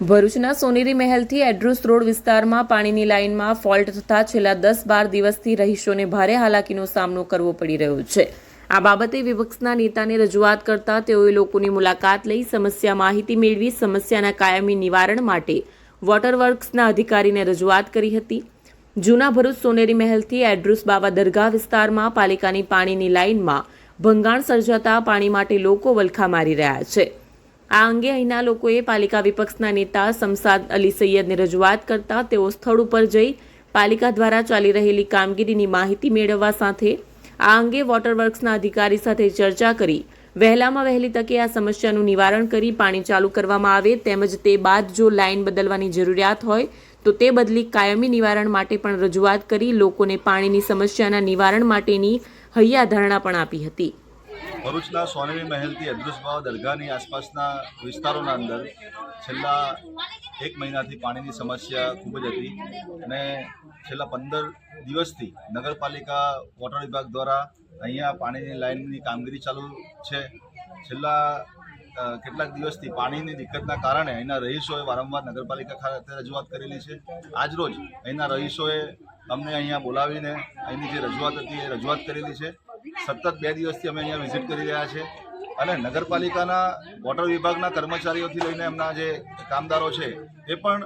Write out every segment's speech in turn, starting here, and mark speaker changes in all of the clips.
Speaker 1: ભરૂચના સોનેરી મહેલથી એડ્રુસ રોડ વિસ્તારમાં પાણીની લાઇનમાં ફોલ્ટ થતાં છેલ્લા દસ બાર દિવસથી રહીશોને ભારે હાલાકીનો સામનો કરવો પડી રહ્યો છે. આ બાબતે વિપક્ષના નેતાને રજૂઆત કરતા તેઓએ લોકોની મુલાકાત લઈ સમસ્યા માહિતી મેળવી સમસ્યાના કાયમી નિવારણ માટે વોટર વર્ક્સના અધિકારીને રજૂઆત કરી હતી. જૂના ભરૂચ સોનેરી મહેલથી એડ્રુસ બાબા દરગાહ વિસ્તારમાં પાલિકાની પાણીની લાઇનમાં ભંગાણ સર્જાતા પાણી માટે લોકો વલખા મારી રહ્યા છે. આ અંગે અહીંના લોકોએ પાલિકા વિપક્ષના નેતા સમસાદ અલી સૈયદને રજૂઆત કરતા તેઓ સ્થળ ઉપર જઈ પાલિકા દ્વારા ચાલી રહેલી કામગીરીની માહિતી મેળવવા સાથે આ અંગે વોટર વર્ક્સના અધિકારી સાથે ચર્ચા કરી, વહેલામાં વહેલી તકે આ સમસ્યાનું નિવારણ કરી પાણી ચાલુ કરવામાં આવે તેમજ તે બાદ જો લાઇન બદલવાની જરૂરિયાત હોય તો તે બદલી કાયમી નિવારણ માટે પણ રજૂઆત કરી લોકોને પાણીની સમસ્યાના નિવારણ માટેની હૈયાધારણા પણ આપી હતી.
Speaker 2: ભરૂચના સોનેરી મહેલથી અદૃશ્યભાવ દરગાહની આસપાસના વિસ્તારોના અંદર છેલ્લા એક મહિનાથી પાણીની સમસ્યા ખૂબ જ હતી અને છેલ્લા પંદર દિવસથી નગરપાલિકા, વોટર વિભાગ દ્વારા અહીંયા પાણીની લાઇનની કામગીરી ચાલુ છે. છેલ્લા કેટલાક દિવસથી પાણીની દિક્કતના કારણે અહીંના રહીશોએ વારંવાર નગરપાલિકા ખાતે રજૂઆત કરેલી છે. આજરોજ અહીંના રહીશોએ અમને અહીંયા બોલાવીને અહીંની જે રજૂઆત હતી એ રજૂઆત કરેલી છે. સતત બે દિવસથી અમે અહીંયા વિઝિટ કરી રહ્યા છે. અને નગરપાલિકાના વોટર વિભાગના કર્મચારીઓથી લઈને એમના જે કામદારો છે, એ પણ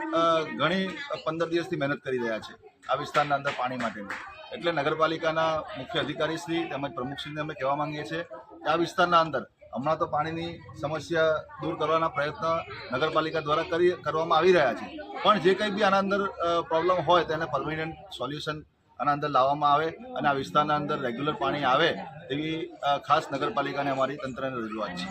Speaker 2: ઘણી પંદર દિવસથી મહેનત કરી રહ્યા છે આ વિસ્તારના અંદર પાણી માટેની. એટલે નગરપાલિકાના મુખ્ય અધિકારીશ્રી તેમજ પ્રમુખશ્રીને અમે કહેવા માંગીએ છીએ કે આ વિસ્તારના અંદર હમણાં તો પાણીની સમસ્યા દૂર કરવાના પ્રયત્ન નગરપાલિકા દ્વારા કરી, કરવામાં આવી રહ્યા છે. પણ જે કંઈ બી આના અંદર પ્રોબ્લેમ હોય તેને પરમિનન્ટ સોલ્યુશન આના અંદર લાવવામાં આવે અને આ વિસ્તારના અંદર રેગ્યુલર પાણી આવે તેવી ખાસ નગરપાલિકાને અમારી તંત્રને રજૂઆત છે.